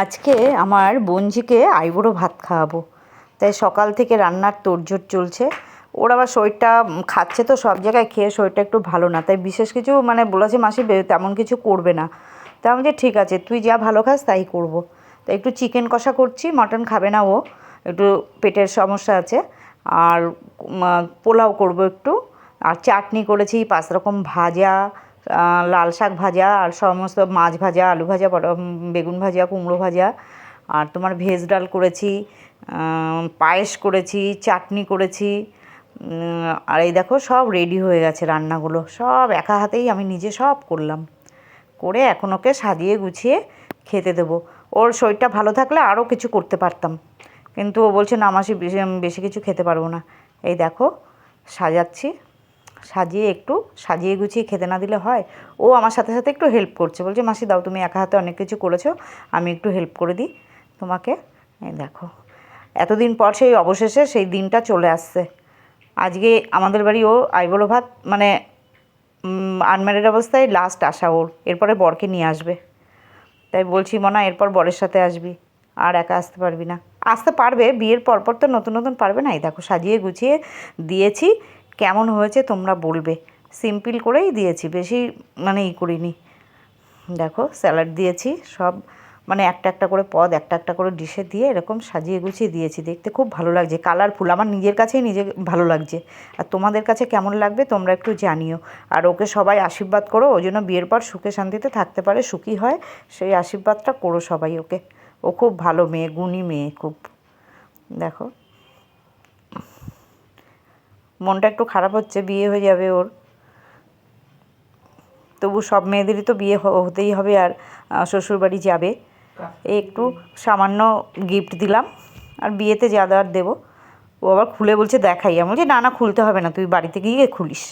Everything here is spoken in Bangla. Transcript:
আজকে আমার বোনঝিকে আইবুড়ো ভাত খাওয়াবো। তাই সকাল থেকে রান্নার তোড়জোড় চলছে। ওর আবার শরীরটা খাচ্ছে তো সব জায়গায়, খেয়ে শরীরটা একটু ভালো না। তাই বিশেষ কিছু মানে বলেছে মাসি তেমন কিছু করবে না। তা আমি যে, ঠিক আছে, তুই যা ভালো খাস, তাই করব। তাই একটু চিকেন কষা করছি, মটন খাবে না ও, একটু পেটের সমস্যা আছে। আর পোলাও করব একটু। আর চাটনি করেছি, পাঁচ রকম ভাজা লাল শাক ভাজা আর সমস্ত মাছ ভাজা, আলু ভাজা বেগুন ভাজা, কুমড়ো ভাজা। আর তোমার ভেজ ডাল করেছি পায়েস করেছি, চাটনি করেছি। আর এই দেখো সব রেডি হয়ে গেছে রান্নাগুলো। সব একা হাতেই আমি নিজে সব করলাম। করে এখন ওকে সাজিয়ে গুছিয়ে খেতে দেবো। ওর শরীরটা ভালো থাকলে আরও কিছু করতে পারতাম। কিন্তু ও বলছে, না মাসি, বেশি বেশি কিছু খেতে পারব না। এই দেখো, সাজাচ্ছি। সাজিয়ে একটু, সাজিয়ে গুছিয়ে খেতে না দিলে হয়। ও আমার সাথে সাথে একটু হেল্প করছে। বলছে, মাসি, দাও, তুমি একা হাতে অনেক কিছু করেছ, আমি একটু হেল্প করে দিই তোমাকে। দেখো, এতদিন পর সেই অবশেষে সেই দিনটা চলে আসছে। আজকে আমাদের বাড়ি ও আইবুড়ো ভাত মানে আনম্যারিড অবস্থায় লাস্ট আসা ওর। এরপরে বরকে নিয়ে আসবে। তাই বলছি, মনা, এরপর বরের সাথে আসবি, আর একা আসতে পারবি না। আসতে পারবে, বিয়ের পরপর তো নতুন নতুন পারবে না? এই দেখো, সাজিয়ে গুছিয়ে দিয়েছি। কেমন হয়েছে তোমরা বলবে। সিম্পল করেই দিয়েছি, বেশি মানে ই করিনি। দেখো স্যালাড দিয়েছি, সব মানে একটা একটা করে পদ, একটা একটা করে ডিশে দিয়ে এরকম সাজিয়ে গুছিয়ে দিয়েছি। দেখতে খুব ভালো লাগছে কালারফুল আমার নিজের কাছেই নিজে ভালো লাগছে। আর তোমাদের কাছে কেমন লাগবে তোমরা একটু জানিও। আর ওকে সবাই আশীর্বাদ করো ওই জন্য বিয়ের পর সুখে শান্তিতে থাকতে পারে, সুখী হয়, সেই আশীর্বাদটা করো সবাই ওকে। ও খুব ভালো মেয়ে, গুণী মেয়ে খুব। দেখো। মনটা একটু খারাপ হচ্ছে, বিয়ে হয়ে যাবে ওর। তবু সব মেয়েদেরই তো বিয়ে হতেই হবে আর শ্বশুরবাড়ি যাবে। এই একটু সামান্য গিফট দিলাম, আর বিয়েতে যা দেওয়ার দেবো। ও আবার খুলে বলছে, দেখাই। আমি বলছি, না না, খুলতে হবে না, তুই বাড়িতে গিয়ে খুলিস।